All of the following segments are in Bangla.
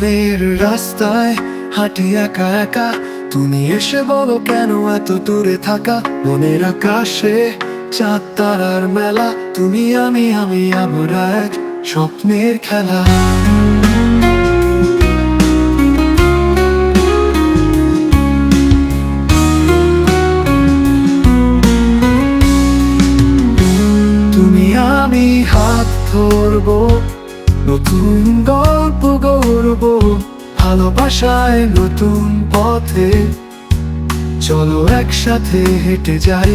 রাস্তায় হাঁটি একা একা। তুমি এসে বলো কেন এত দূরে থাকা? মনের আকাশে চাঁদ, তারার মেলা। তুমি, আমি আমি, আমরা এক স্বপ্নের খেলা। তুমি, আমি, হাত ধরবো নতুন গল্প। গড়ব ভালোবাসায় নতুন পথে। চলো একসাথে হেঁটে যাই।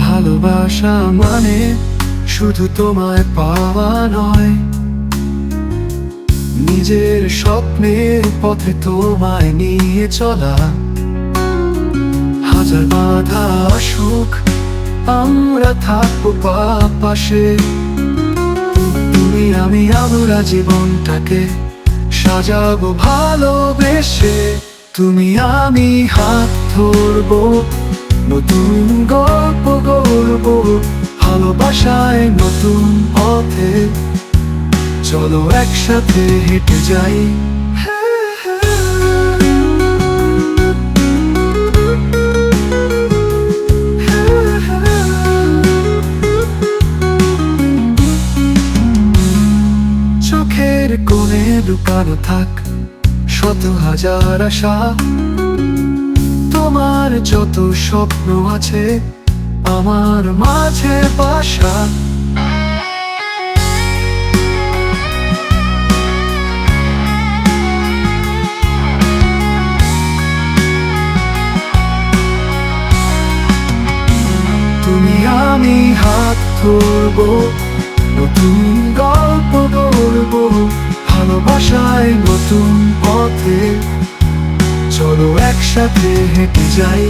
ভালোবাসা মানে শুধু তোমায় পাওয়া নয়। নিজের স্বপ্নের পথে তোমায় নিয়ে চলা। হাজার বাধা সুখ আমরা থাকব পাশে। তুমি, আমি, আমরা জীবনটাকে সাজাবো ভালোবেসে। তুমি, আমি, হাত ধরবো নতুন গল্প চলো একসাথে হেঁটে যাই। চোখের কোণে লুকানো থাক, শত হাজার আশা। তোমার যত স্বপ্ন আছে, আমার মাঝে বাসা। আমি হাত ধরবো নতুন গল্প গড়বো ভালোবাসায় নতুন পথে। চলো একসাথে হেঁটে যাই।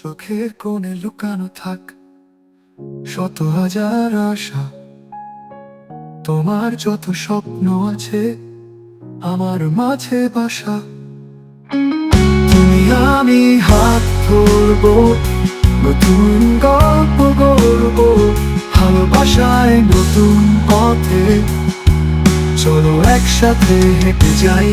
চোখের কোণে লুকানো থাক। শত হাজার আশা, তোমার যত স্বপ্ন আছে, আমার মাঝে বাসা। তুমি আমি হাত ধরবো, নতুন গল্প গড়বো, ভালোবাসায় নতুন পথে। চলো একসাথে হেঁটে যাই।